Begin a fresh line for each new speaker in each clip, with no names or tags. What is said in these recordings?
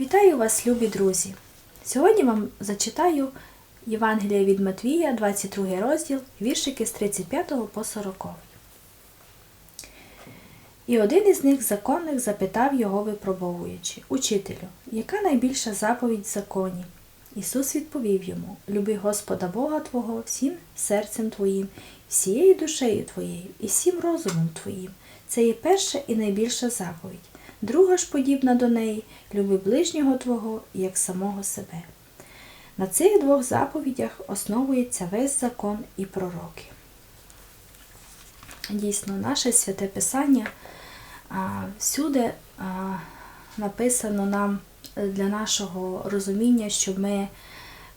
Вітаю вас, любі друзі! Сьогодні вам зачитаю Євангелія від Матвія, 22 розділ, віршики з 35 по 40. І один із них законних запитав його, випробовуючи, Учителю, яка найбільша заповідь в законі? Ісус відповів йому: Люби Господа Бога Твого всім серцем Твоїм, всією душею Твоєю і всім розумом Твоїм. Це є перша і найбільша заповідь. Друга ж подібна до неї люби ближнього Твого як самого себе. На цих двох заповідях основується весь закон і пророки. Дійсно, наше святе Писання всюди написано нам для нашого розуміння, щоб ми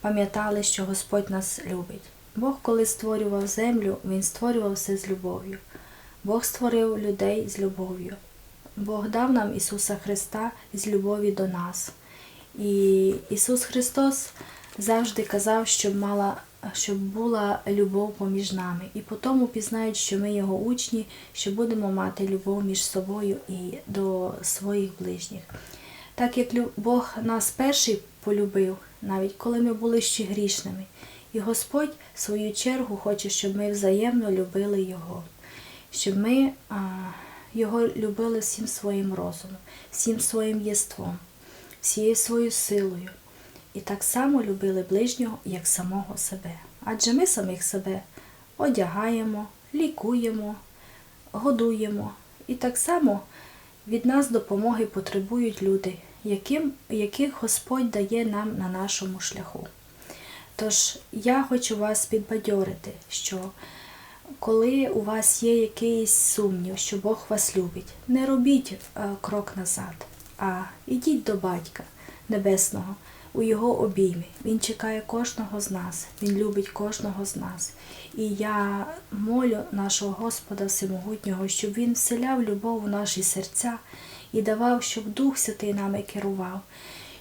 пам'ятали, що Господь нас любить. Бог, коли створював землю, Він створював все з любов'ю. Бог створив людей з любов'ю. Бог дав нам Ісуса Христа з любові до нас. І Ісус Христос завжди казав, щоб мала, щоб була любов поміж нами. І по тому пізнають, що ми Його учні, що будемо мати любов між собою і до своїх ближніх. Так як Бог нас перший полюбив, навіть коли ми були ще грішними. І Господь, в свою чергу, хоче, щоб ми взаємно любили Його, щоб ми Його любили всім своїм розумом, всім своїм єством, всією своєю силою. І так само любили ближнього, як самого себе. Адже ми самих себе одягаємо, лікуємо, годуємо. І так само від нас допомоги потребують люди, яким, яких Господь дає нам на нашому шляху. Тож я хочу вас підбадьорити, що коли у вас є якийсь сумнів, що Бог вас любить, не робіть е, крок назад, а ідіть до Батька Небесного у Його обіймі. Він чекає кожного з нас, Він любить кожного з нас. І я молю нашого Господа Всемогутнього, щоб Він вселяв любов у наші серця і давав, щоб Дух Святий нами керував,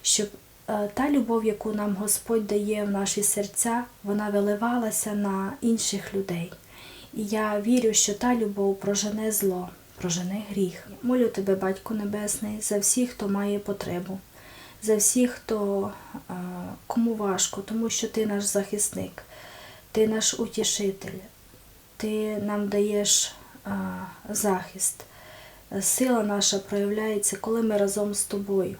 щоб е, та любов, яку нам Господь дає в наші серця, вона виливалася на інших людей. Я вірю, що та любов прожене зло, прожене гріх. Молю тебе, Батько Небесний, за всіх, хто має потребу, за всіх, хто е, кому важко, тому що ти наш захисник, ти наш утішитель, ти нам даєш е, захист. Сила наша проявляється, коли ми разом з тобою,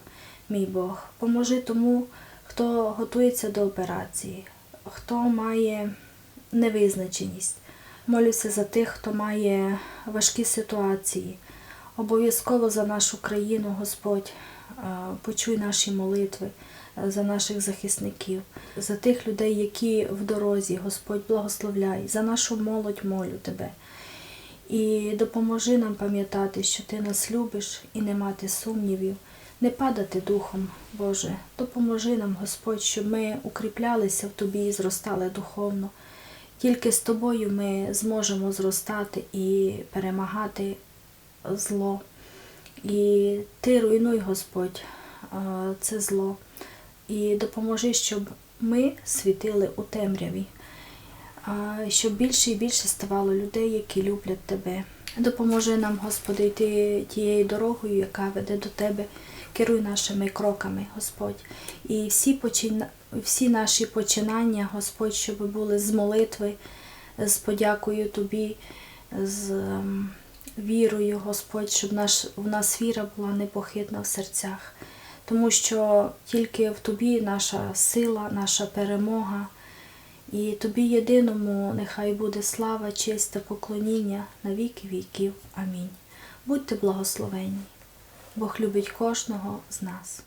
мій Бог. Поможи тому, хто готується до операції, хто має невизначеність. Молюся за тих, хто має важкі ситуації. Обов'язково за нашу країну, Господь, почуй наші молитви за наших захисників, за тих людей, які в дорозі, Господь, благословляй, за нашу молодь молю Тебе. І допоможи нам пам'ятати, що Ти нас любиш і не мати сумнівів, не падати духом, Боже. Допоможи нам, Господь, щоб ми укріплялися в Тобі і зростали духовно. Тільки з тобою ми зможемо зростати і перемагати зло. І ти руйнуй, Господь, це зло. І допоможи, щоб ми світили у темряві, щоб більше і більше ставало людей, які люблять тебе. Допоможи нам, Господи, йти тією дорогою, яка веде до Тебе. Керуй нашими кроками, Господь. І всі. Всі наші починання, Господь, щоб були з молитви, з подякою Тобі, з ем, вірою, Господь, щоб наш... в нас віра була непохитна в серцях. Тому що тільки в Тобі наша сила, наша перемога. І Тобі єдиному нехай буде слава, честь та поклоніння на віки віків. Амінь. Будьте благословенні. Бог любить кожного з нас.